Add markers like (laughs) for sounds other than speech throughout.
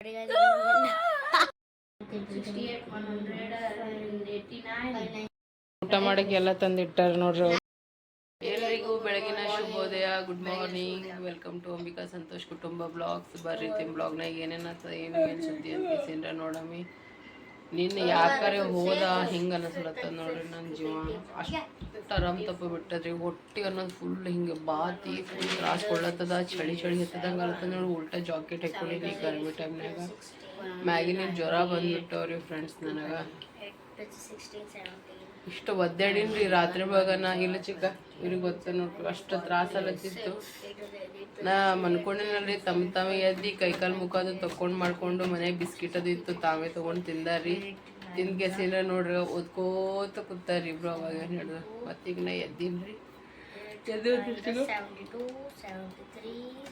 (laughs) ಊಟ ಮಾಡಕ್ಕೆ ಎಲ್ಲ ತಂದಿಟ್ಟಾರ ನೋಡ್ರಿ. ಎಲ್ಲರಿಗೂ ಬೆಳಗಿನ ಶುಭೋದಯ good morning welcome to Ambika Santosh ಕುಟುಂಬ ಬ್ಲಾಗ್ಸ್ ಬರ್ರಿ ತಿಮ್ ಬ್ಲಾಗ್ನಾಗ ಏನೇನ ಏನು ಏನು ಸುದ್ದಿ ಅಂತ ನೋಡಮ್ಮಿ ನಿನ್ನೆ ಯಾಕರೆ ಹೋದ ಹಿಂಗೆ ಅನಿಸ್ಲತ್ತ ನೋಡ್ರಿ ನನ್ನ ಜೀವ ಅಷ್ಟು ಆರಾಮ್ ತಪ್ಪ ಬಿಟ್ಟದ್ರಿ. ಹೊಟ್ಟೆ ಅನ್ನೋದು ಫುಲ್ ಹಿಂಗೆ ಬಾತಿ ಫುಲ್ ತ್ರಾಸ ಕೊಡ್ಲತ್ತದ ಚಳಿ ಚಳಿ ಹತ್ತದಂಗೆ ಅಲ್ಲತ್ತದ ನೋಡಿ ಉಲ್ಟಾ ಜಾಕೆಟ್ ಹಾಕೊಂಡಿನಿ ಗರ್ಮಿ ಟೈಮ್ನಾಗ ಮ್ಯಾಗಿನ ಜ್ವರ ಬಂದ್ಬಿಟ್ಟವ್ರಿ ಫ್ರೆಂಡ್ಸ್ ನನಗೆ. ಇಷ್ಟು ಒದ್ದಾಡಿನ್ರಿ ರಾತ್ರಿ ಭಾಗ ನಾ ಇಲ್ಲ ಚಿಕ್ಕ ಇವ್ರಿಗೆ ಗೊತ್ತ ನೋಡ್ರಿ ಅಷ್ಟು ತ್ರಾಸ ಅಲ್ಲತ್ತಿತ್ತು ನಾ ಮನ್ಕೊಂಡಿನಲ್ರಿ ತಮ್ಮ ತಾವೇ ಎದ್ದು ಕೈಕಾಲು ಮುಖ ಅದು ತಕೊಂಡ್ ಮಾಡ್ಕೊಂಡು ಮನೆ ಬಿಸ್ಕಿಟ್ ಅದು ಇತ್ತು ತಾವೇ ತಗೊಂಡ್ ತಿಂದಾರಿ ತಿಂದ ಕೆಸಿನ ನೋಡ್ರಿ ಓದ್ಕೋತ ಕೂತಾರಿ ಇಬ್ರು ಅವಾಗ ಹೇಳಿದ್ರು ಮತ್ತೀಗ ನಾ ಎದ್ದೀನ್ರಿ. ಎದ್ದು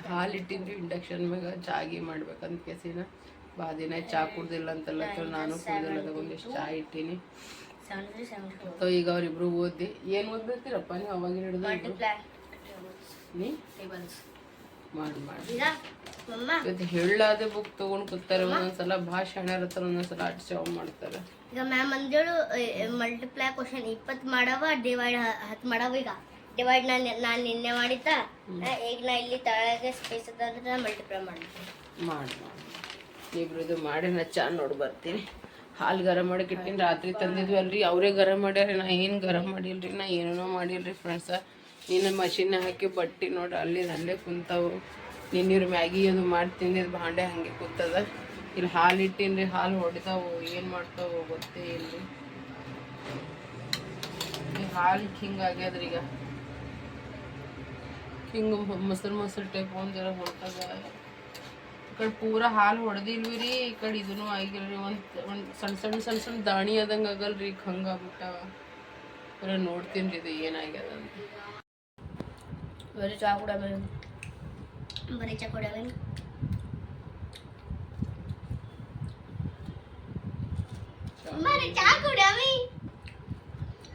ಹಾಲು ಇಟ್ಟಿದ್ವಿ ಇಂಡಕ್ಷನ್ ಮ್ಯಾಗ ಜಾಗಿ ಮಾಡ್ಬೇಕಂತ ಕೆಸಿನ ಬಾ ದಿನ ಚಾ ಕುಡ್ದಿಲ್ಲ ಅಂತಲ್ಲ ನಾನು ಕುಡ್ದಿಲ್ಲ ತಗೊಂಡಿಷ್ಟು ಚಾ ಇಟ್ಟೀನಿ. ಸೊ ಈಗ ಅವ್ರಿಬ್ರು ಓದಿ ಏನ್ ಓದ್ಬೇಕಿರಪ್ಪ ನೀವು ಅವಾಗ ಹಿಡಿದು ನೀ? ಮಾಡಿ ಮಾಡಿ. ಹೇಳಾದ ಬುಕ್ ತಗೊಂಡ್ ಕೂತಾರೆ ಒಂದೊಂದ್ಸಲ ಭಾಷೆ ಹಣ್ಯಾರತ್ತಾರ ಒಂದೊಂದ್ಸಲ ಅಟ್ ಜಾಬ್ ಮಾಡ್ತಾರೆ. ಈಗ ಮ್ಯಾಮ್ ಅಂದೇಳು ಮಲ್ಟಿಪ್ಲೈ ಕ್ವಶನ್ ಇಪ್ಪತ್ತು ಮಾಡವ ಡಿವೈಡ್ ಹತ್ತು ಮಾಡವ ಈಗ. ಡಿವೈಡ್ ನಾನು ನಾನು ನಿನ್ನೆ ಮಾಡಿದ್ದ ಈಗ ನಾ ಇಲ್ಲಿ ತಳಗೆ ಸ್ಪೇಸ್ ಅದ ಅಂದ್ರೆ ಮಲ್ಟಿಪ್ಲೈ ಮಾಡ್ತೀನಿ. ಮಾಡಿ ಮಾಡಿ. ಇಬ್ರು ಇದು ಮಾಡಿ ನಾ ಚಾ ನೋಡಿ ಬರ್ತೀನಿ. ಹಾಲು ಗರಂ ಮಾಡಕ್ಕೆ ಇಟ್ಟಿನಿ ರಾತ್ರಿ ತಂದಿದ್ವಿ ಅಲ್ರಿ. ಅವರೇ ಗರಂ ಮಾಡ್ಯಾರ ನಾ ಏನು ಗರಂ ಮಾಡಿಲ್ರಿ? ನಾ ಏನೂ ಮಾಡಿಲ್ರಿ ಫ್ರೆಂಡ್ಸ ನೀನು ಮಷಿನ್ ಹಾಕಿ ಬಟ್ಟಿ ನೋಡಿ ಅಲ್ಲಿ ಅಲ್ಲೇ ಕುಂತಾವು. ನಿನ್ನಿವ್ರು ಮ್ಯಾಗಿ ಅದು ಮಾಡಿ ತಿಂದಿದ್ದು ಭಾಂಡೆ ಹಾಗೆ ಕೂತದ. ಇಲ್ಲಿ ಹಾಲು ಇಟ್ಟಿನ್ರಿ. ಹಾಲು ಹೊಡಿತಾವು ಏನು ಮಾಡ್ತಾವು ಗೊತ್ತೇ ಇಲ್ರಿ. ಹಾಲು ಹಿಂಗೆ ಈಗ. ಹಿಂಗೆ ಮೊಸರು ಮೊಸರು ಟೈಪ್ ಹೊಂಟದ. ಈ ಕಡೆ ಪೂರ ಹಾಲು ಹೊಡೆದಿಲ್ವಿ ರೀ ಈ ಕಡೆ ಇದನ್ನು ಆಗಿಲ್ರಿ ಒಂದು ಒಂದು ಸಣ್ಣ ಸಣ್ಣ ಸಣ್ಣ ಸಣ್ಣ ದಾಣಿ ಆದಂಗೆ ಆಗಲ್ರಿ ಈಗ ಹಂಗೆ ಆಗ್ಬಿಟ್ಟಾವ. ಬರೀ ನೋಡ್ತೀನಿ ರೀ ಇದು ಏನಾಗ್ಯದ ಅಂತ. ಬರೀ ಚಾ ಕೂಡ ಬರೀ ಚಾ ಕೂಡ ಬರೀ ಚಾ ಕುಡಿಯವಿ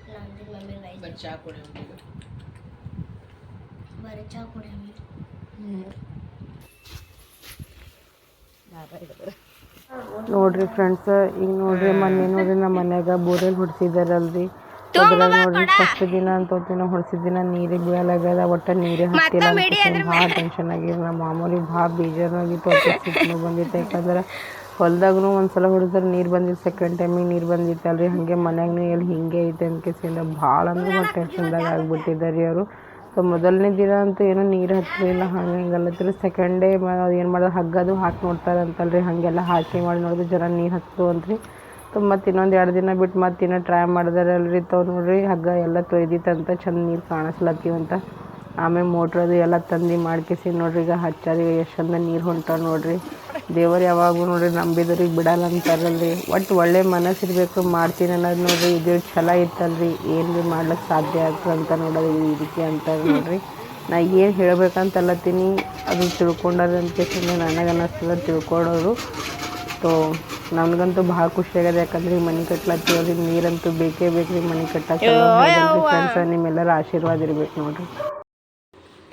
ನಂದು ಮಮ್ಮಿ ರೈಸ್ ಬರೀ ಚಾ ಕೊಡಿ ಬರೀ ಚಾ ಕುಡಿಯವಿ ನೋಡ್ರಿ ಫ್ರೆಂಡ್ಸ್ ಈಗ ನೋಡ್ರಿ ಮೊನ್ನೆ ನೋಡ್ರಿ ನಮ್ಮ ಮನ್ಯಾಗ ಬೋರೆಲ್ ಹೊಡ್ಸಿದಾರಲ್ರಿ. ಅದ್ರಾಗ ನೋಡ್ರಿ ಫಸ್ಟ್ ದಿನ ಅಂತ ದಿನ ಹೊಡ್ಸಿದ ದಿನ ನೀರಿಗೆ ಬೀಳಲಾಗ್ಯದ ಒಟ್ಟ ನೀರೇ ಹತ್ತಿಲ್ಲ ಭಾಳ ಟೆನ್ಷನ್ ಆಗಿರ ನಮ್ಮ ಮಾಮೂಲಿಗೆ ಭಾಳ ಬೇಜಾರಾಗಿತ್ತು ಬಂದಿತ್ತು. ಯಾಕಂದ್ರೆ ಹೊಲ್ದಾಗೂ ಒಂದ್ಸಲ ಹೊಡೆದ್ರೆ ನೀರು ಬಂದಿತ್ತು ಸೆಕೆಂಡ್ ಟೈಮಿಗೆ ನೀರು ಬಂದಿತ್ತಲ್ರಿ. ಹಾಗೆ ಮನ್ಯಾಗೂ ಎಲ್ಲಿ ಹಿಂಗೆ ಐತೆ ಅನ್ಕೇಸಿಂದ ಭಾಳ ಅಂದ್ರೆ ಭಾಳ ಟೆನ್ಷನ್ದಾಗ ಆಗ್ಬಿಟ್ಟಿದ್ದಾರೆ ರೀ ಅವರು. ಸೊ ಮೊದಲನೇ ದಿನ ಅಂತೂ ಏನೂ ನೀರು ಹತ್ತಲಿಲ್ಲ ಹಂಗೆ ಹಿಂಗಲ್ಲತ್ತಿರ ಸೆಕೆಂಡ್ ಡೇ ಏನು ಮಾಡೋದು, ಹಗ್ಗದು ಹಾಕಿ ನೋಡ್ತಾರಂತಲ್ರಿ. ಹಾಗೆಲ್ಲ ಹಾಕಿ ಮಾಡಿ ನೋಡಿದ್ರೆ ಜರ ನೀರು ಹತ್ತು ಅಂತ್ರಿ. ಸೊ ಮತ್ತು ಇನ್ನೊಂದು ಎರಡು ದಿನ ಬಿಟ್ಟು ಮತ್ತೆ ಇನ್ನೂ ಟ್ರೈ ಮಾಡಿದಾರಲ್ರಿ ತಾವು ನೋಡ್ರಿ. ಹಗ್ಗ ಎಲ್ಲ ತೊಯ್ದಿತ್ತಂತ, ಚಂದ ನೀರು ಕಾಣಿಸ್ಲತ್ತೀವಂತ ಆಮೇಲೆ ಮೋಟ್ರದು ಎಲ್ಲ ತಂದು ಮಾಡ್ಕೇಸಿ ನೋಡ್ರಿ. ಈಗ ಹಚ್ಚಾರಿ ಎಷ್ಟು ಚಂದ ನೀರು ಹೊಂಟಾವ ನೋಡ್ರಿ. ದೇವರು ಯಾವಾಗೂ ನೋಡ್ರಿ ನಂಬಿದವ್ರಿಗೆ ಬಿಡಲ್ಲ ಅಂತಾರಲ್ರಿ. ಒಟ್ಟು ಒಳ್ಳೆ ಮನಸ್ಸು ಇರಬೇಕು ಮಾಡ್ತೀನಿ ಅನ್ನೋದು ನೋಡ್ರಿ. ಇದು ಛಲ ಇತ್ತಲ್ರಿ. ಏನು ಭೀ ಮಾಡ್ಲಿಕ್ಕೆ ಸಾಧ್ಯ ಆಗ್ತದೆ ಅಂತ ನೋಡೋದು ಇದು ಇದಕ್ಕೆ ಅಂತ ನೋಡ್ರಿ. ನಾ ಏನು ಹೇಳ್ಬೇಕಂತ ಅಲ್ಲತ್ತೀನಿ ಅದು ತಿಳ್ಕೊಂಡಾರ ಅಂತ ನನಗೆ ಅನ್ನಿಸ್ತದ ತಿಳ್ಕೊಳ್ಳೋರು ಸೊ ನನಗಂತೂ ಭಾಳ ಖುಷಿ ಆಗ್ಯದ ಯಾಕಂದ್ರೆ ಮನೆ ಕಟ್ಲತ್ತೀವ್ರಿ ನೀರಂತೂ ಬೇಕೇ ಬೇಕ್ರಿ. ಮನೆ ಕಟ್ಟಕ್ಕೆ ಫ್ರೆಂಡ್ಸ್ ನಿಮ್ಮೆಲ್ಲರ ಆಶೀರ್ವಾದ ಇರ್ಬೇಕು ನೋಡ್ರಿ.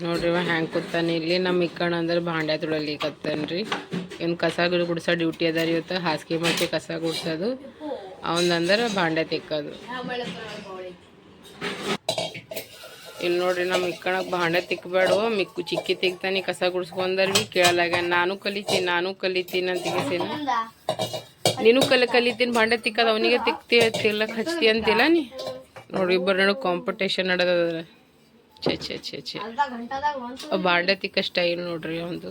ನೋಡ್ರಿ ಹ್ಯಾಂಗೆ ಕೂತಾನೆ. ಇಲ್ಲಿ ನಮ್ಮ ಇಕ್ಕಣ ಅಂದ್ರೆ ಭಾಂಡೆ ತೊಳಲಿಕತ್ತಾನ್ರಿ ಇವ್ನು ಕಸ ಗಿಡ ಗುಡ್ಸೋ ಡ್ಯೂಟಿ ಅದ ರೀ ಇವತ್ತು. ಹಾಸಿಗೆ ಮಚ್ಚಿ ಕಸ ಗುಡ್ಸೋದು. ಅವನಂದ್ರೆ ಭಾಂಡೆ ತಿಕ್ಕೋದು. ಇಲ್ಲಿ ನೋಡ್ರಿ ನಮ್ಮ ಇಕ್ಕಣಕ್ಕೆ ಭಾಂಡೆ ತಿಕ್ಕಬೇಡ ಮಿಕ್ಕು ಚಿಕ್ಕಿ ತಿಕ್ತಾನೆ ಕಸ ಗುಡಿಸ್ಕೊಂಡ್ರಿ ಭೀ ಕೇಳಲಾಗ ನಾನು ಕಲಿತೀನಿ ನಾನು ಕಲಿತೀನಿ ಅಂತ ತಿಗಿಸೇನ ನೀನು ಕಲಿ ಕಲಿತೀನಿ ಭಾಂಡೆ ತಿಕ್ಕದ ಅವನಿಗೆ ತಿಕ್ತಿ ತಿಲ್ಲಕ್ಕೆ ಹಚ್ತಿ ಅಂತಿಲ್ಲ ನೀ? ನೋಡ್ರಿ ಇಬ್ಬರು ನಡು ಕಾಂಪಿಟೇಷನ್ ನಡೆದದ ಚೆ ಚೆ ಚೆ ಚೆ ಭಾಂಡೆ ಬಾಂಡೆ ತಿಕ್ಕ ಸ್ಟೈಲ್ ನೋಡ್ರಿ ಒಂದು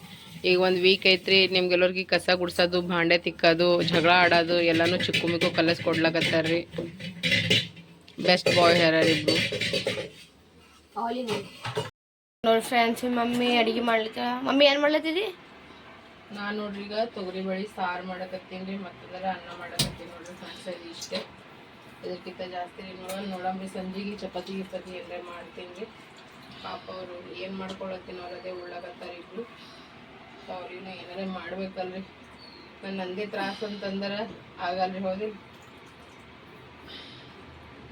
ಈಗ ಒಂದು ವೀಕ್ ಐತ್ರಿ ನಿಮ್ಗೆಲ್ಲರಿಗೆ ಕಸ ಗುಡ್ಸೋದು ಭಾಂಡೆ ತಿಕ್ಕೋದು ಜಗಳ ಆಡೋದು ಎಲ್ಲಾನು ಚಿಕ್ಕು ಮಿಕ್ಕು ಕಲಸ್ ಕೊಡ್ಲಾಕತ್ತಾರ್ರಿ. ಬೆಸ್ಟ್ ಬಾಯ್ ಇಬ್ರು? ನೋಡಿ ಫ್ರೆಂಡ್ಸ್ ಮಮ್ಮಿ ಅಡಿಗೆ ಮಾಡ್ಲಿಕ್ಕ. ಮಮ್ಮಿ ಏನು ಮಾಡ್ಲತ್ತಿದಿ? ನಾನು ನೋಡ್ರಿ ಈಗ ತೊಗರಿ ಬಳಿ ಸಾರು ಮಾಡಕತ್ತೀನಿ ರೀ ಮತ್ತಂದ್ರೆ ಅನ್ನ ಮಾಡಕತ್ತೀನಿ ನೋಡ್ರಿ ಫ್ರೆಂಡ್ಸ್ ಅದು ಇಷ್ಟೇ. ಇದಕ್ಕಿಂತ ಜಾಸ್ತಿ ನೋಡೋಣ ನೋಡಂಬ್ರಿ ಸಂಜೆಗೆ ಚಪಾತಿ ಗಿಪತಿ ಎಲ್ಲ ಮಾಡ್ತೀನಿ ರೀ. ಪಾಪ ಅವರು ಏನು ಮಾಡ್ಕೊಳತ್ತೀನಿ ಅವ್ರದೇ ಉಳ್ಳಾಗತ್ತಾರ ಇಬ್ರು. ಅವ್ರಿನ ಏನಾರ ಮಾಡ್ಬೇಕಲ್ರಿ. ನಾನು ನಂದೇ ತ್ರಾಸು ಅಂತಂದ್ರೆ ಆಗಲ್ರಿ ಹೌದಿ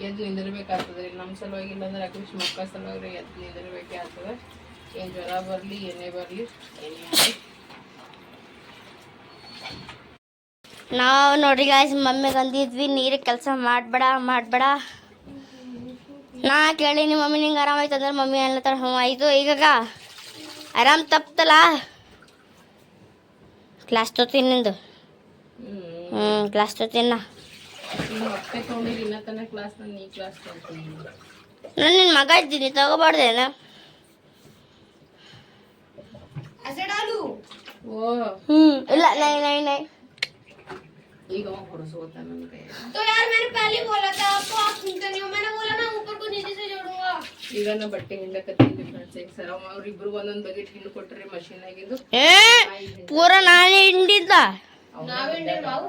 ಎದ್ದು ನಿಂದಿರ್ಬೇಕಾಗ್ತದೆ ರೀ ನಮ್ಮ ಸಲುವಾಗಿ ಇಲ್ಲಾಂದ್ರೆ ಅಟ್ಲೀಸ್ಟ್ ಮಕ್ಕಳ ಸಲುವಾಗಿ ಎದ್ದು ನಿಂದಿರ್ಬೇಕೇ ಆಗ್ತದೆ ಏನು ಜ್ವರ ಬರಲಿ, ಏನೇ ಬರಲಿ, ಏನೇ ಆಗಲಿ. ನಾವು ನೋಡ್ರಿ ಗಾಯ್ಸ್ ಮಮ್ಮಿಗೆ ಅಂದಿದ್ವಿ ನೀರು ಕೆಲಸ ಮಾಡಬೇಡ ಮಾಡಬೇಡ. ನಾ ಕೇಳೀನಿ, ಮಮ್ಮಿ ನಿಂಗೆ ಆರಾಮಾಯ್ತು ಅಂದ್ರೆ ಮಮ್ಮಿ ಅನ್ಲತ್ತಾರ ಹ್ಞೂ ಆಯಿತು. ಈಗಾಗ ಆರಾಮ್ ತಪ್ತಲ್ಲ ಕ್ಲಾಸ್ ತೊತೀನಿ ನಿಂದು. ಹ್ಞೂ ಗ್ಲಾಸ್ ಕ್ಲಾಸ್ ತನಕ ಕ್ಲಾಸ್ ನಾನು ನಿನ್ನ ಮಗ ಇದ್ದೀನಿ ತಗೋಬಾರ್ದೇನ ಹ್ಞೂ ಇಲ್ಲ ನೈ ನೈ ನೈ. तो यार मैंने पहले बोला था आपको आप सुनते नहीं हो मैंने बोला ना ऊपर को नीचे से जोड़ूंगा ಈಗ ನಾ ಬಟ್ಟೆ ಹಿಂಡಕತ್ತೀನಿ ಫ್ರೆಂಡ್ಸ್ ಈಗ ಸರ್ ಅವ್ರಿಬ್ರು ಒಂದೊಂದು ಬಕೆಟ್ ಹಿಂಡು ಕೊಟ್ರಿ ಮಷೀನ್ ಆಗಿದ್ದು ಏ ಪೂರ ನಾನೇ ಹಿಂಡಿದ್ದ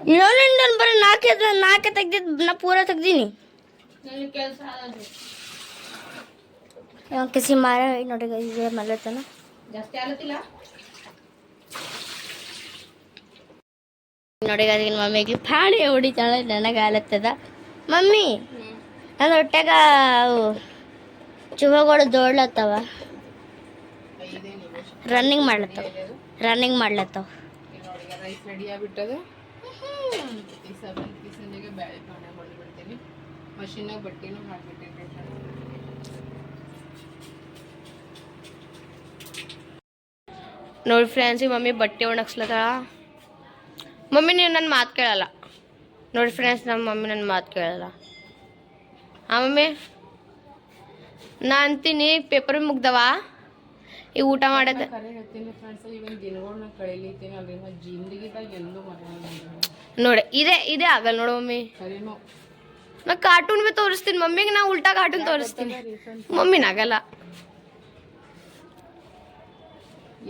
ಇನ್ನೊಂದು ಹಿಂಡನ್ ಬರೀ ನಾಲ್ಕೆ ನಾಲ್ಕೆ ತೆಗ್ದಿದ್ದು ನಾ ಪೂರ ತೆಗ್ದೀನಿ ಕಿಸಿ ಮಾರ ನೋಡಿ ಇದೆ ಮಲ್ಲತ್ತನ ಜಾಸ್ತಿ ಆಗತ್ತಿಲ್ಲ ನೋಡಿ ಅದಕ್ಕೆ ಮಮ್ಮಿಗೆ ಪಾಣಿ ಹೊಡಿತಾಳೆ, ನನಗಾಲತ್ತದ. ಮಮ್ಮಿ ನನ್ನ ಹೊಟ್ಟೆಗ ಅವು ಚುವಗಳು ದೋಡ್ಲತ್ತವ. ರನ್ನಿಂಗ್ ಮಾಡ್ಲತ್ತವ. ರನ್ನಿಂಗ್ ಮಾಡ್ಲತ್ತವ. ನೋಡಿ ಫ್ರೆಂಡ್ಸ್ ಮಮ್ಮಿ ಬಟ್ಟೆ ಒಣಗಿಸ್ಲತ್ತಾಳ. ಮಮ್ಮಿ ನೀವು ನನ್ನ ಮಾತು ಕೇಳಲ್ಲ. ನೋಡಿ ಫ್ರೆಂಡ್ಸ್ ನಮ್ಮ ಮಮ್ಮಿ ನನ್ನ ಮಾತು ಕೇಳಲ್ಲ. ಹಾಂ ಮಮ್ಮಿ ನಾ ಅಂತೀನಿ ಪೇಪರ್ ಮುಗ್ದವ? ಈ ಊಟ ಮಾಡೋದು ನೋಡಿ ಇದೇ ಇದೇ ಆಗಲ್ಲ ನೋಡು ಮಮ್ಮಿ. ನಾ ಕಾರ್ಟೂನ್ ಬಿ ತೋರಿಸ್ತೀನಿ ಮಮ್ಮಿಗೆ ನಾ ಉಲ್ಟಾ ಕಾರ್ಟೂನ್ ತೋರಿಸ್ತೀನಿ. ಮಮ್ಮಿನಾಗಲ್ಲ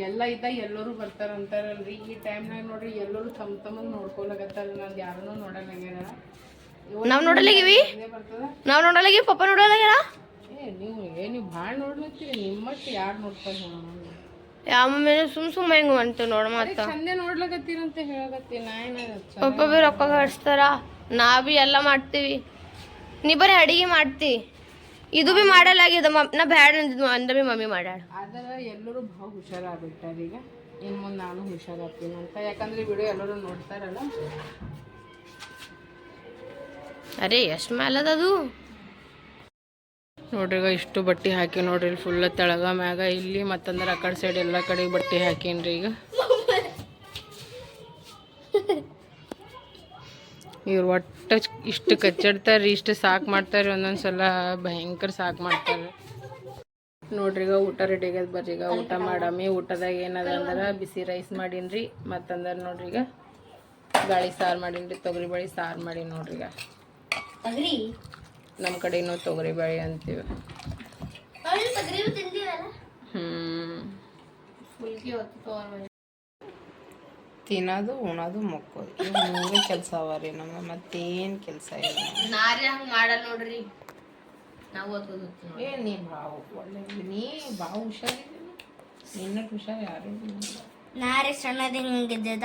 ಎಲ್ಲ ಇದ್ದ ಎಲ್ಲರೂ ಬರ್ತಾರ ಅಂತಾರಲ್ರಿ. ಈ ಟೈಮ್ನಾಗ ನೋಡ್ರಿ ಎಲ್ಲರೂ ತಮ್ಮ ತಮ್ಮಗ್ ನೋಡ್ಕೊಳಕತ್ತಾರ ನಂದು ಯಾರನ್ನೂ ನೋಡಲ್ಲ ನಾವು ನೋಡಲಾಗಿವಿ ನಾವು ನೋಡಲಾಗಿ ಪಪ್ಪ ನೋಡಲಾಗ್ಯಾರ ಏ ನೀವು ಏ ನೀವು ಭಾಳ ನೋಡ್ಲತ್ತೀರಿ. ನಿಮ್ಮಟ್ಟು ಯಾರು ನೋಡ್ತಾರೆ ನೋಡೋಣ ಮಮ್ಮಿ ಸುಮ್ ಸುಮ್ಮ ಹೆಂಗ್ ಬಂತು ನೋಡ ಮತ್ತ? ಚಂದೆ ನೋಡ್ಲಕತ್ತೀರಂತ ಹೇಳಕತ್ತೀನಿ ಪಪ್ಪ ಬಿ ರೊಕ್ಕ ಕಳಿಸ್ತಾರ. ನಾ ಬಿ ಎಲ್ಲ ಮಾಡ್ತೀವಿ. ನೀ ಬರೀ ಅಡಿಗೆ ಮಾಡ್ತಿ. ಇದು ಬಿ ಮಾಡಲಾಗ್ಯದ ಮಮ್ ನಾ ಬ್ಯಾಡ ಅಂದಿದ್ನು ಅಂದ್ರೆ ಬಿ ಮಮ್ಮಿ ಮಾಡ್ಯಾಳ. ಆದ್ರೆ ಎಲ್ಲರೂ ಭಾಳ ಹುಷಾರಾಗ್ಬಿಟ್ಟಾರ ಈಗ. ಇನ್ನು ಮುಂದೆ ನಾನು ಹುಷಾರಾಗ್ತೀನಿ ಅಂತ. ಯಾಕಂದ್ರೆ ವಿಡಿಯೋ ಎಲ್ಲರೂ ನೋಡ್ತಾರಲ್ಲ. ಅರೆ ಎಷ್ಟು ಮೇಲದ ಅದು? ನೋಡ್ರಿ ಈಗ ಇಷ್ಟು ಬಟ್ಟೆ ಹಾಕಿ ನೋಡ್ರಿ ಫುಲ್ ತೆಳಗ ಮ್ಯಾಗ. ಇಲ್ಲಿ ಮತ್ತಂದ್ರೆ ಆ ಕಡೆ ಸೈಡ್ ಎಲ್ಲ ಕಡೆ ಬಟ್ಟೆ ಹಾಕೀನ್ರಿ ಈಗ. ಇವ್ರು ಒಟ್ಟು ಇಷ್ಟು ಕಚ್ಚಾಡ್ತಾರೆ ಇಷ್ಟು ಸಾಕು ಮಾಡ್ತಾರೆ ಒಂದೊಂದ್ಸಲ ಭಯಂಕರ ಸಾಕು ಮಾಡ್ತಾರೆ ನೋಡ್ರಿ ಈಗ ಊಟ ರೆಡಿ ಆಗ್ಯದ ಬರ್ರಿ ಈಗ ಊಟ ಮಾಡಮ್ಮಿ ಊಟದಾಗ ಏನದ ಅಂದ್ರೆ ಬಿಸಿ ರೈಸ್ ಮಾಡೀನ್ರಿ ಮತ್ತಂದ್ರೆ ನೋಡ್ರಿ ಈಗ ಗಾಳಿ ಸಾರು ಮಾಡೀನ್ರಿ ತೊಗರಿ ಬೇಳೆ ಸಾರು ಮಾಡಿ ನೋಡ್ರಿ ಈಗ. ನಮ್ಮ ಕಡೆ ಇನ್ನೂ ತೊಗರಿ ಬೇಳೆ ಅಂತೀವಿ. ತಗರಿ ತಿನ್ನೋದು ಉಣೋದು ಮುಕ್ಕೋದು. ಇವು ಮೂರೇ ಕೆಲಸ ಅವ ರೀ ನಮ್ಮ ಮತ್ತೇನು ಕೆಲಸ ಇಲ್ಲ. ನಾರೇ ಹಂಗೆ ಮಾಡಲ್ಲ ನೋಡ್ರಿ. ನಾವು ಏ ನೀ ಬಾವು ಒಳ್ಳೆ ನೀ ಭಾಳ ಹುಷಾರಿದ್ದೀನಿ ನಿನ್ನ ಹುಷಾರು ಯಾರು ನಾರೇ ಸಣ್ಣದ ಹಿಂಗಿದ್ದ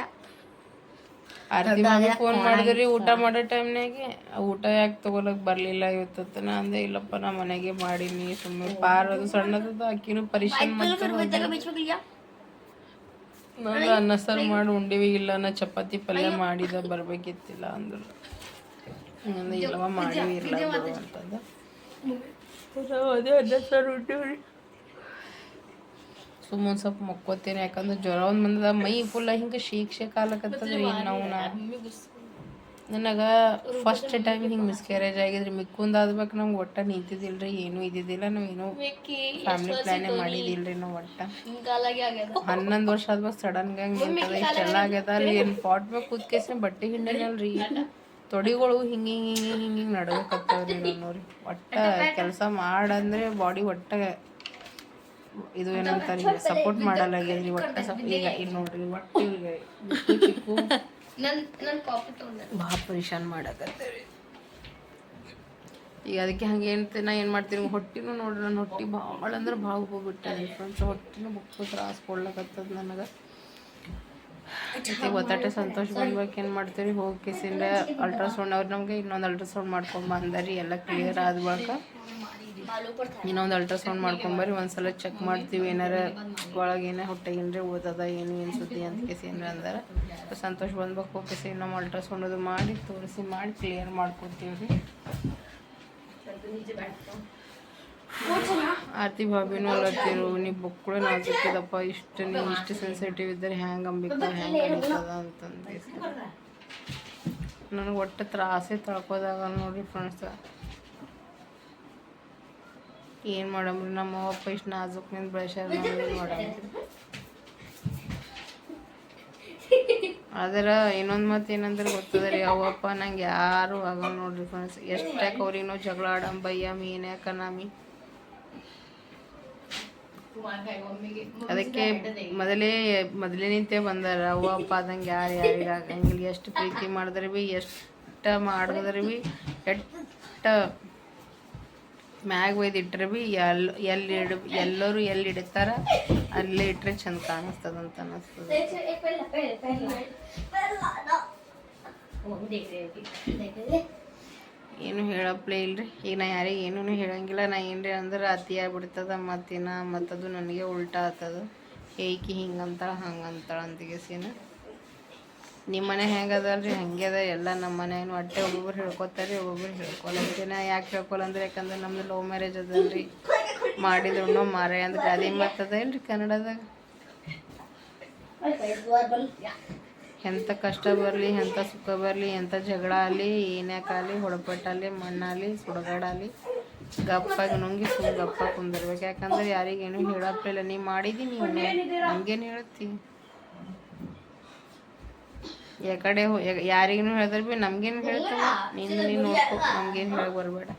ಅರ್ಧ ಫೋನ್ ಮಾಡಿದ್ರಿ ಊಟ ಮಾಡೋ ಟೈಮ್ನಾಗೆ ಊಟ ಯಾಕೆ ತಗೊಳಕ್ ಬರ್ಲಿಲ್ಲ ಇವತ್ತು ನಾ ಅಂದೆ ಇಲ್ಲಪ್ಪ ನಾ ಮನೆಗೆ ಮಾಡೀನಿ ಸುಮ್ಮನೆ ಪಾರದು ಅದು ಸಣ್ಣದದ ಅಕ್ಕಿನೂ ಪರಿಶ್ರಮ ಮಾಡ್ತಾರೆ ನಾನು ಅನ್ನ ಸಾರು ಮಾಡಿ ಉಂಡಿವಿ ಇಲ್ಲ ನಾ ಚಪಾತಿ ಪಲ್ಯ ಮಾಡಿದ ಬರ್ಬೇಕಿತ್ತಿಲ್ಲ ಅಂದ್ರೆ. ಇಲ್ಲವ ಮಾಡಿವಿ ಅಂತಂದ ಅದೇ ಅನ್ನ ಸಾರು ಸುಮ್ಮನೆ ಸ್ವಲ್ಪ ಮಕ್ಕೋತೀನಿ ಯಾಕಂದ್ರೆ ಜ್ವರ ಒಂದು ಬಂದದ ಮೈ ಫುಲ್ಲ ಹಿಂಗೆ ಶೀಕ್ಷೆ ಕಾಲಕ್ಕೆ ಏನು ನಾವು ನನಗೆ ಫಸ್ಟ್ ಟೈಮ್ ಹಿಂಗೆ ಮಿಸ್ಕ್ಯಾರೇಜ್ ಆಗಿದ್ರಿ ಮಿಕ್ಕೊಂದು ಆದ್ಬೇಕು ನಮ್ಗೆ ಒಟ್ಟ ರೀ ಏನೂ ಇದ್ದಿದ್ದಿಲ್ಲ ನಾವು ಏನೂ ಫ್ಯಾಮಿಲಿ ಪ್ಲಾನೇ ರೀ ನಾವು ಒಟ್ಟ. ಹನ್ನೊಂದು ವರ್ಷ ಆದ್ಮೇಲೆ ಸಡನ್ ನಿಂತದ ಇಷ್ಟೆಲ್ಲ ಆಗ್ಯದ. ರೀ ಏನು ಪಾಟ್ ಬೇಕು ಕೂತ್ಕೇಸಿನ ಬಟ್ಟೆ ಹಿಂಡಿನಲ್ರಿ. ತೊಡಿಗಳು ಹಿಂಗೆ ಹಿಂಗೆ ಹಿಂಗೆ ಹಿಂಗೆ ಹಿಂಗೆ ರೀ ನೋಡ್ರಿ ಒಟ್ಟ ಕೆಲಸ ಮಾಡಂದ್ರೆ ಬಾಡಿ ಒಟ್ಟ ಇದು ಏನಂತಾರೆ ಸಪೋರ್ಟ್ ಮಾಡಲಾಗ್ಯದ್ರಿ ಒಟ್ಟ ಸಪ್ ಈಗ ಇಲ್ಲಿ ನೋಡ್ರಿ ಒಟ್ಟು ಈಗ ಚಿಕ್ಕು. ಭಾಳ ಪರಿಶಾನ್ ಮಾಡಕತ್ತೀವಿ ಈಗ ಅದಕ್ಕೆ ಹಂಗೆ ಏನಂತ, ನಾ ಏನು ಮಾಡ್ತೀನಿ? ಹೊಟ್ಟಿನೂ ನೋಡ್ರಿ ನನ್ನ ಹೊಟ್ಟಿ ಭಾಳ ಅಂದ್ರೆ ಭಾಳ ಹೋಗ್ಬಿಟ್ಟೆ ಫ್ರೆಂಡ್ಸ್ ಹೊಟ್ಟಿನೂ ಬುಕ್ ತ್ರಾಸ ಕೊಡ್ಲಕತ್ತದ ನನಗೆ. ಗೊತ್ತಾಟೆ ಒತ್ತಾಟೆ ಸಂತೋಷ ಬಂದ್ಬೇಕು ಏನು ಮಾಡ್ತೀವಿ ಹೋಗಿ ಕಿಸಿಂದ ಅಲ್ಟ್ರಾಸೌಂಡ್ ಅವ್ರು ನಮಗೆ ಇನ್ನೊಂದು ಅಲ್ಟ್ರಾಸೌಂಡ್ ಮಾಡ್ಕೊಂಡು ಬಂದರಿ ಎಲ್ಲ ಕ್ಲಿಯರ್ ಆದ ಇನ್ನೊಂದು ಅಲ್ಟ್ರಾಸೌಂಡ್ ಮಾಡ್ಕೊಂಬರ್ರಿ ಒಂದ್ಸಲ ಚೆಕ್ ಮಾಡ್ತೀವಿ, ಏನಾರ ಒಳಗೆ ಏನೇ ಹೊಟ್ಟೆಗೇನ್ರಿ ಓದದ ಏನು ಸುದ್ದಿ ಅಂತ ಕೇಸಿ ಏನಾರ ಅಂದ್ರೆ. ಸಂತೋಷ ಬಂದ್ಬೇಕು, ಹೋಗಿ ನಮ್ಮ ಅಲ್ಟ್ರಾಸೌಂಡ್ ಅದು ಮಾಡಿ ತೋರಿಸಿ, ಮಾಡಿ ಕ್ಲಿಯರ್ ಮಾಡ್ಕೊತೀವಿ ರೀ ಆರ್ತಿ ಭಾಬಿನೂ ಅಲ್ಲತ್ತಿರು ಕೂಡ ನಾವು ಸಿಕ್ಕಿದಪ್ಪ, ಇಷ್ಟು ನೀವು ಇಷ್ಟು ಸೆನ್ಸಿಟಿವ್ ಇದ್ದರೆ ಹ್ಯಾಂಗೆ ಅಂಬಿಕ ಹ್ಯಾಂಗೆ ಅನಿಸ್ತದ ಅಂತಂದು ನನಗೆ ಒಟ್ಟು ತ್ರಾಸೆ ತಳ್ಕೋದಾಗ ನೋಡಿ ಫ್ರೆಂಡ್ಸ್ ಏನು ಮಾಡಮ್ರಿ ನಮ್ಮ ಅಪ್ಪ ಇಷ್ಟು ನಾಜುಕ್ನಿಂದ ಬೆಳೆಸ್ಯಾರ ಏನು ಮಾಡಮ್ರಿ ಆದ್ರೆ ಇನ್ನೊಂದು ಮತ್ತೆ ಏನಂದ್ರೆ ಗೊತ್ತದ ರೀ ಅವಪ್ಪ ನಂಗೆ ಯಾರು ಆಗಲ್ಲ ನೋಡ್ರಿ ಫ್ರೆಂಡ್ಸ್ ಎಷ್ಟಾಕೆ ಅವ್ರಿಗೆ ನಾವು ಜಗಳ ಆಡಮ್ ಬಯ್ಯ ಮೀನ್ ಯಾಕ ನಾಮಿ ಅದಕ್ಕೆ ಮೊದಲೇ ಮೊದಲೇ ನಿಂತೆ ಬಂದಾರ, ಅವ್ವ ಅಪ್ಪ ಆದಂಗೆ ಯಾರು ಯಾರಿಗೆ ಆಗಂಗಿಲ್ಲ. ಎಷ್ಟು ಪ್ರೀತಿ ಮಾಡಿದ್ರೆ ಭೀ ಎಷ್ಟು ಮಾಡಿದ್ರೆ ಭೀ ಎಷ್ಟ ಮ್ಯಾಗ ಒಯ್ದು ಇಟ್ರೆ ಭೀ ಎಲ್ಲಿ ಎಲ್ಲಿ ಇಡು, ಎಲ್ಲರೂ ಎಲ್ಲಿ ಇಡ್ತಾರ, ಅಲ್ಲೇ ಇಟ್ಟರೆ ಚಂದ ಕಾಣಿಸ್ತದ ಅಂತ ಅನ್ನಿಸ್ತದ. ಏನು ಹೇಳಪ್ಲೇ ಇಲ್ರಿ? ಈಗ ನಾ ಯಾರಿಗೆ ಏನೂ ಹೇಳಂಗಿಲ್ಲ. ನಾ ಏನ್ರಿ ಅಂದ್ರೆ ಅತಿ ಆಗ್ಬಿಡ್ತದ ಮತ್ತಿನ ಮತ್ತದು ನನಗೆ ಉಲ್ಟಾ ಆತದ. ಏಕಿ ಹಿಂಗಂತಾಳ, ಹಂಗಂತಾಳ ಅಂತಿಗೆಸಿನ ನಿಮ್ಮ ಮನೆ ಹೆಂಗೆ ಅದಲ್ರಿ ಹಂಗೆ ಅದ. ಎಲ್ಲ ನಮ್ಮ ಮನೆಯನ್ನು ಒಟ್ಟೆ ಒಬ್ಬೊಬ್ರು ಹೇಳ್ಕೊತಾರೆ ಒಬ್ಬೊಬ್ರು ಹೇಳ್ಕೊಲ್ಲ. ಯಾಕೆ ಹೇಳ್ಕೊಲ್ಲ ಅಂದ್ರೆ ಯಾಕಂದ್ರೆ ನಮ್ದು ಲವ್ ಮ್ಯಾರೇಜ್ ಅದಲ್ರಿ. ಮಾಡಿದ್ರು ಮಾರೇ ಅಂದ್ರೆ ಗಾದಿ ಮಾತದ ಇಲ್ರಿ ಕನ್ನಡದಾಗ? ಎಂಥ ಕಷ್ಟ ಬರಲಿ ಎಂಥ ಸುಖ ಬರಲಿ ಎಂಥ ಜಗಳ ಆಗಲಿ ಏನ್ಯಾಕಾಗಲಿ ಹೊಡಪಟ್ಟಾಗಲಿ, ಮಣ್ಣಾಗಲಿ, ಸುಡಗಾಡಾಗಲಿ, ಗಪ್ಪಾಗಿ ನುಂಗಿ ಸುಮ್ಮನೆ ಗಪ್ಪಾಗಿ ಕುಂದಿರ್ಬೇಕು. ಯಾಕಂದ್ರೆ ಯಾರಿಗೇನು ಹೇಳಪ್ಪಿಲ್ಲ ನೀ ಮಾಡಿದಿ ನೀವು ನಮ್ಗೇನು ಹೇಳ್ತಿ ಯಾಕಡೆ ಯಾರಿಗೂ ಹೇಳಿದ್ರೆ ಭೀ ನಮ್ಗೇನು ಹೇಳ್ತಾರೆ ನೀನು ನೀನು ನೋಡ್ಕೊ ನಮ್ಗೇನು ಹೇಳಕ್ ಬರಬೇಡ.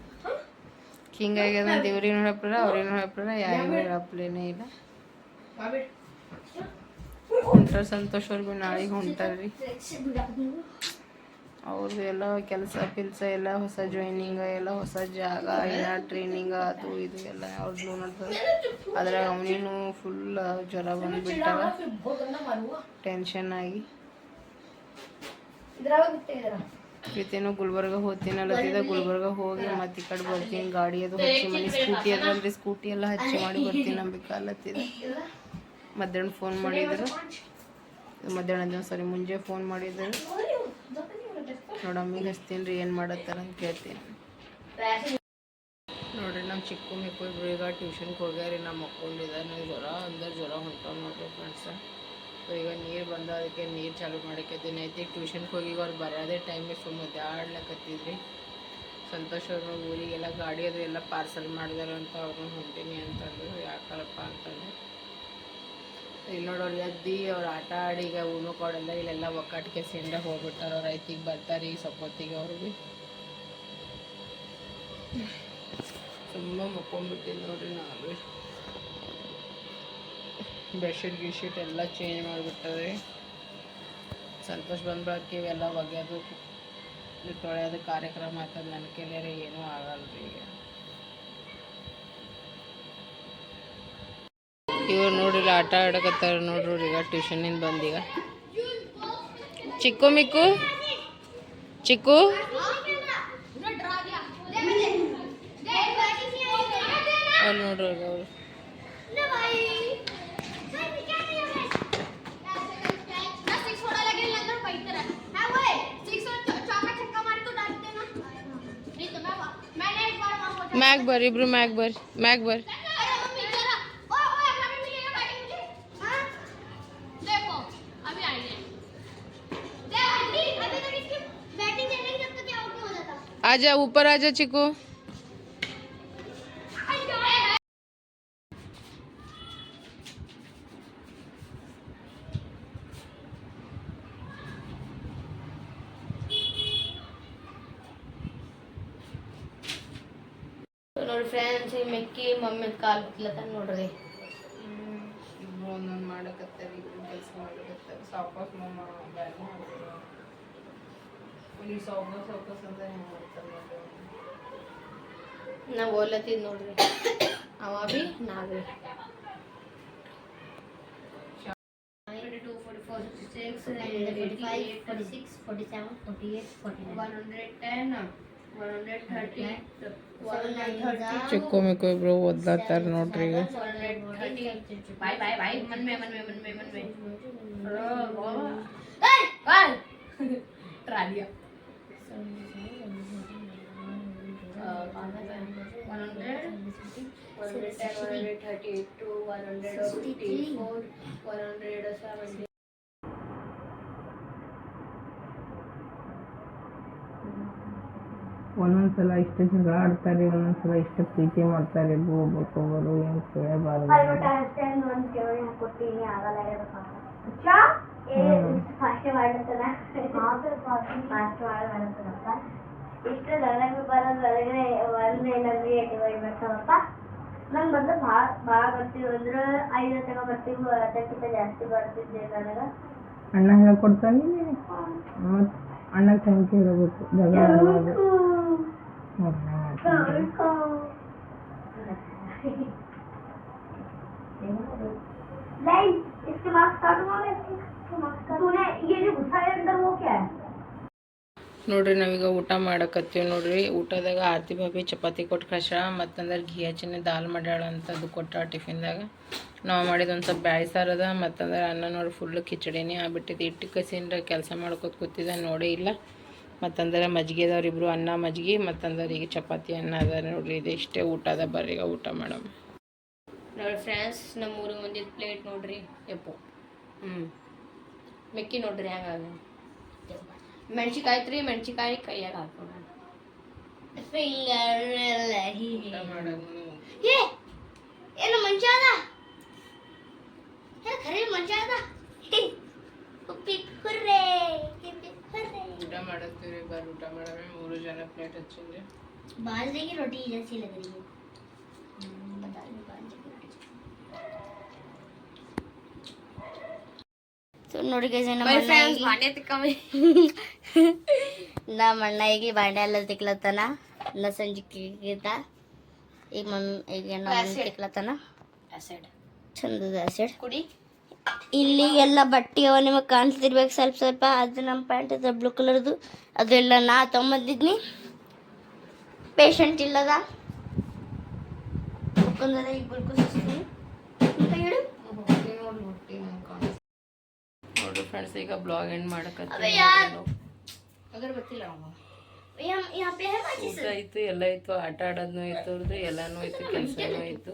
ಹಿಂಗಾಗ್ಯದ ದೇವ್ರಿಗೂ ಹೇಳಪ್ಲಿಲ್ಲ ಅವ್ರಿಗೂ ಹೇಳಪ್ಲಿಲ್ಲ ಯಾರಿಗೂ ಹೇಳಪ್ಲೇನೇ ಇಲ್ಲ. ಹೊಂಟಾರ ಸಂತೋಷ್ ಅವ್ರು ಭೀ ನಾಳೆಗೆ ಹೊಂಟಾರ್ರಿ ಅವ್ರದ್ದು ಎಲ್ಲ ಕೆಲಸ ಪಿಲ್ಸ ಎಲ್ಲ ಹೊಸ ಜಾಯ್ನಿಂಗ್ ಎಲ್ಲ ಹೊಸ ಜಾಗ ಎಲ್ಲ ಟ್ರೈನಿಂಗ್ ಅದು ಇದು ಎಲ್ಲ ಅವ್ರದ್ದು ನೋಡ್ತಾರೆ ಅದ್ರಾಗ ಅವನೇನು ಫುಲ್ ಜ್ವರ ಬಂದುಬಿಟ್ಟಾವ ಟೆನ್ಷನ್ ಆಗಿ. ಪ್ರೀತಿನೂ ಗುಲ್ಬರ್ಗ ಹೋಗ್ತೀನಿ ಅಲ್ಲತ್ತಿದ ಗುಲ್ಬರ್ಗ ಹೋಗಿ ಮತ್ತೆ ಈ ಕಡೆ ಬರ್ತೀನಿ ಗಾಡಿ ಅದು ಹಚ್ಚಿ ಮನೆ ಸ್ಕೂಟಿ ಅದಲ್ರಿ ಸ್ಕೂಟಿ ಎಲ್ಲ ಹಚ್ಚಿ ಮಾಡಿ ಬರ್ತೀನಿ ನಂಬಿಕೆ ಅಲ್ಲತ್ತಿದ ಮಧ್ಯಾಹ್ನ ಫೋನ್ ಮಾಡಿದ್ರು. ಮಧ್ಯಾಹ್ನ ಸಾರಿ ಮುಂಜೆ ಫೋನ್ ಮಾಡಿದ್ರು. ನೋಡಮ್ಮಿಗೆ ಹಚ್ತೀನಿ ರೀ ಏನು ಮಾಡತ್ತಾರ ಅಂತ ಕೇಳ್ತೀನಿ. ನೋಡ್ರಿ ನಮ್ಮ ಚಿಕ್ಕ ಮಿಕ್ಕು ಇಬ್ರು ಈಗ ಟ್ಯೂಷನ್ಗೆ ಹೋಗ್ಯಾರಿ ನಮ್ಮ ಮಕ್ಕೊಂಡಿದ್ದ ನನಗೆ ಜ್ವರ ಅಂದ್ರೆ ಜ್ವರ ಹೊಂಟವ್ ನೋಡ್ರಿ ಫ್ರೆಂಡ್ಸ ಸೊ ಈಗ ನೀರು ಬಂದು ಅದಕ್ಕೆ ನೀರು ಚಾಲು ದಿನ ಐತಿ ಟ್ಯೂಷನ್ಗೆ ಹೋಗಿ ಅವ್ರು ಬರೋದೇ ಟೈಮಿಗೆ ಸುಮ್ಮನೆ ಆಡ್ಲಕತ್ತಿದ್ರಿ ಸಂತೋಷ್ ಅವ್ರ ಊರಿಗೆಲ್ಲ ಗಾಡಿ ಅದು ಎಲ್ಲ ಪಾರ್ಸಲ್ ಮಾಡಿದಾರೆ ಅಂತ ಅವ್ರನ್ನ ಹೊಂಟೀನಿ ಅಂತಂದು ಯಾಕಲ್ಲಪ್ಪ ಅಂತಂದು ಇಲ್ಲಿ ನೋಡೋರು ಎದ್ದು ಅವ್ರು ಆಟ ಆಡಿ ಈಗ ಉಣ್ಣು ಕೊಡೆಲ್ಲ ಇಲ್ಲೆಲ್ಲ ಒಕ್ಕಟ್ಟಿಗೆ ಸೇಂಡ ಹೋಗ್ಬಿಟ್ಟಾರ ಅವ್ರು ಐತಿಗೆ ಬರ್ತಾರೆ ಈಗ ಸಪೋತಿಗೆ ಅವ್ರಿಗೆ ತುಂಬ ಮುಕ್ಕೊಂಡ್ಬಿಟ್ಟಿದ್ದು ನೋಡ್ರಿ ನಾವು. ಬೆಡ್ಶೀಟ್ ಗಿಡ್ಶೀಟ್ ಎಲ್ಲ ಚೇಂಜ್ ಮಾಡಿಬಿಟ್ಟದೆ. ಸಂತೋಷ ಬಂದ್ಬಿಡಕ್ಕೆ ಇವೆಲ್ಲ ಒಗೆಯೋದು ತೊಳೆಯೋದು ಕಾರ್ಯಕ್ರಮ ಆಯ್ತದ ನನ್ನ ಕೈಲೇ ಏನೂ ಆಗಲ್ಲ ರೀ ಈಗ. ಇವ್ರು ನೋಡ್ರಿ ಆಟ ಆಡಕತ್ತಾರ ನೋಡ್ರಿ ಈಗ ಟ್ಯೂಷನಿಂದ ಬಂದೀಗ ಚಿಕ್ಕು ಮಿಕ್ಕು ಚಿಕ್ಕು. ನೋಡ್ರಿ ಈಗ ಅವ್ರು. मैकबर इब्रू मैकबर मैकबर। आजा ऊपर आजा चिको। ಮೆಕ್ಕಿ ಮಮ್ಮಿ ಕಾಲ್ ಬಿಟ್ಲತ್ತ ನೋಡ್ರಿ ಇಬ್ರು ಒಂದೊಂದು ಮಾಡಕತ್ತಾರ ಇಬ್ರು ಕೆಲಸ ಮಾಡಕತ್ತಾರ ಸಾವ್ಕಾಸ್ ಮಮ್ಮ ಬ್ಯಾಗ್ ಇಲ್ಲಿ ಸಾವ್ಕಾಸ್ ಸಾವ್ಕಾಸ್ ಅಂದ್ರೆ ಹೆಂಗೆ ಮಾಡ್ತಾರೆ ನೋಡ್ರಿ ಅವ್ರು. ನಾ ಓದ್ಲತ್ತಿದ್ ನೋಡ್ರಿ ಅವ ಬಿ ನಾ ಬಿ ಚಿಕ್ಕು ಮಿಕ್ಕು ಇಬ್ರು ಓದ್ಲತ್ತಾರ ನೋಡ್ರಿ ಈಗ ಬಾಯ್ ಬಾಯ್ ಬಾಯ್ ಮನ್ಮೆ ಮನ್ಮೆ ಮನ್ಮೆ ಮನ್ಮೆ ರಾಧಿಯ one hundred, one hundred seventy. ಒಂದೊಂದ್ಸಲ ಇಷ್ಟು ಜಗಳ ಆಡ್ತಾರೆ ಒಂದೊಂದ್ಸಲ ಇಷ್ಟು ಪ್ರೀತಿ ಮಾಡ್ತಾರೆ ಒಬ್ಬರಿಗೊಬ್ಬರು ಏನು ಕೇಳಬಾರ್ದು. ಇಷ್ಟು ನನಗೆ ಬರೋದು ಒಳಗಡೆ ಒಂದು ಏನಾದ್ರು ಡಿವೈಡ್ ಮಾಡ್ತಾವಪ್ಪ. ನಂಗೆ ಬಂದು ಭಾಳ ಭಾಳ ಬರ್ತೀವಿ ಅಂದ್ರೆ ಐದು ತನಕ ಬರ್ತೀವಿ ಅದಕ್ಕಿಂತ ಜಾಸ್ತಿ ಬರ್ತಿದ್ದೆ ನನಗೆ ಅಣ್ಣ ಹೇಳ್ಕೊಡ್ತಾನೆ ಮತ್ತು ಅಣ್ಣ ಥ್ಯಾಂಕ್ ಯು ಹೇಳ್ಬೇಕು ಜಗಳ ಆಡುವಾಗ ನೋಡ್ ಹೆಂಗ್ ಮಾಡ್ತಾನೆ. नहीं इसके मार्क्स काटूंगा मैं इसके मार्क्स तूने ये जो घुसा है अंदर वो क्या है ನೋಡ್ರಿ ನಾವೀಗ ಊಟ ಮಾಡಕತ್ತೀವಿ ನೋಡ್ರಿ ಊಟದಾಗ ಆರತಿ ಬಾಬಿ ಚಪಾತಿ ಕೊಟ್ಟು ಕಳ್ಸ್ಯಾಳ ಮತ್ತಂದ್ರೆ ಘೀ ಹಚ್ಚಿನ ದಾಲ್ ಮಾಡ್ಯಾಳ ಅಂತ ಅದು ಕೊಟ್ಟ ಟಿಫಿನ್ದಾಗ ನಾವು ಮಾಡಿದ ಒಂದು ಸ್ವಲ್ಪ ಬ್ಯಾಳಿ ಸಾರು ಅದ ಮತ್ತಂದ್ರೆ ಅನ್ನ ನೋಡಿ ಫುಲ್ ಕಿಚಡಿನೇ ಆಗ್ಬಿಟ್ಟಿದೆ ಇಟ್ಟು ಕಸಿಂದ ಕೆಲಸ ಮಾಡ್ಕೊತ ಕೂತಿದ್ದ ನೋಡೇ ಇಲ್ಲ ಮತ್ತಂದ್ರೆ ಮಜ್ಜಿಗೆದವ್ರು ಇಬ್ಬರು ಅನ್ನ ಮಜ್ಜಿಗೆ ಮತ್ತಂದವರಿಗೆ ಚಪಾತಿ ಅನ್ನ ಅದ ನೋಡ್ರಿ ಇದು ಇಷ್ಟೇ ಊಟ ಅದ ಈಗ ಊಟ ಮಾಡಮ್ ನೋಡಿ ಫ್ರೆಂಡ್ಸ್ ನಮ್ಮ ಊರಿಗೆ ಒಂದಿದ್ದು ಪ್ಲೇಟ್ ನೋಡ್ರಿ ಎಪ್ಪು. ಹ್ಞೂ ಮೆಕ್ಕಿ ನೋಡ್ರಿ ಹ್ಯಾಂಗಾಗ ಮೆಣಸಿಕಾಯಿ ರೀ ಮೆಣ್ಸಿಕಾಯಿ ಕೈಯಾಗ ಹಾಕೋಣ ಏನು ಮನುಷ್ಯ ಖರೀ ಮನುಷ್ಯ ಉಪ್ಪಿ ಊಟ ಮಾಡತ್ತೀವಿ ಬರ್ರಿ ಊಟ ಮಾಡವೆ ಮೂರು ಜನ ಪ್ಲೇಟ್ ಹಚ್ಚಿದ್ರಿ बाजरे की रोटी जैसी लग रही है पता नहीं बाजरे की रोटी ಸೊ ನೋಡಿ (laughs) guys, ನಮ್ಮ ಅಣ್ಣ ಫ್ರೆಂಡ್ಸ್ ಈಗ- ಬಾಂಡೆ ತಿಕ್ಕಮ್ಮಿ ನಮ್ಮ ಅಣ್ಣ ಈಗ ಬಾಂಡೆ ಎಲ್ಲ ತಿಕ್ಲತ್ತಾನ ನಾ ಸಂಜಿಕಿಗಿದ್ದ ಈಗ ಮಮ್ಮಿ ಈಗ ನಮ್ಮ ಮಮ್ಮಿ ತಿಕ್ಲತ್ತಾನ ಆಸಿಡ್ ಚಂದದ ಆಸಿಡ್ ಕುಡಿ ಇಲ್ಲಿ ಎಲ್ಲ ಬಟ್ಟೆ ಅವ ನಿಮಗೆ ಕಾಣಿಸ್ತಿರ್ಬೇಕು. ಸ್ವಲ್ಪ ಸ್ವಲ್ಪ. ಅದು ನಮ್ಮ ಪ್ಯಾಂಟ್ ಅದ ಬ್ಲೂ ಕಲರ್ದು ಅದೆಲ್ಲ ನಾ ತೊಗೊಂಬಂದಿದ್ನಿ. ಪೇಷಂಟ್ ಇಲ್ಲದ? ಮುಖಂದದ ಈಗ ಫ್ರೆಂಡ್ಸ್ ಈಗ ಬ್ಲಾಗ್ ಎಂಡ್ ಮಾಡಕತ್ತೀನಿ ಎಲ್ಲ ಇತ್ತು ಆಟ ಆಡೋದನ್ನೂ ಇತ್ತು ಅವ್ರದ್ದು ಎಲ್ಲನೂ ಇತ್ತು ಕೆಲಸನೂ ಇತ್ತು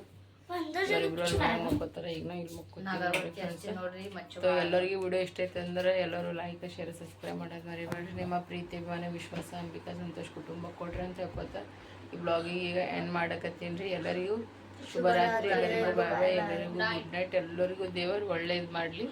ಮಕ್ಕೋತಾರ ಈಗ ನಾ ಇಲ್ಲಿ ಮಕ್ಕೋತೀವಿ ನೋಡ್ರಿ ಮಚ್ಚು ಎಲ್ಲರಿಗೂ ವಿಡಿಯೋ ಇಷ್ಟ ಐತೆ ಅಂದ್ರೆ ಎಲ್ಲರೂ ಲೈಕ್ ಶೇರ್ ಸಬ್ಸ್ಕ್ರೈಬ್ ಮಾಡೋದು ಮರಿಬೇಡ್ರಿ. ನಿಮ್ಮ ಪ್ರೀತಿ ಅಭಿಮಾನ ವಿಶ್ವಾಸ ಅಂಬಿಕಾ ಸಂತೋಷ್ ಕುಟುಂಬ ಕೊಡ್ರಿ ಅಂತ ಹೇಳ್ಕೊತ ಈ ಬ್ಲಾಗಿಗೆ ಈಗ ಎಂಡ್ ಮಾಡಕತ್ತೀನಿ ರೀ. ಎಲ್ಲರಿಗೂ ಶುಭರಾತ್ರಿ ಎಲ್ಲರಿಗೂ ಬಾಯ್ ಬಾಯ್ ಎಲ್ಲರಿಗೂ ಗುಡ್ ನೈಟ್ ಎಲ್ಲರಿಗೂ ದೇವರು ಒಳ್ಳೇದು ಮಾಡಲಿ.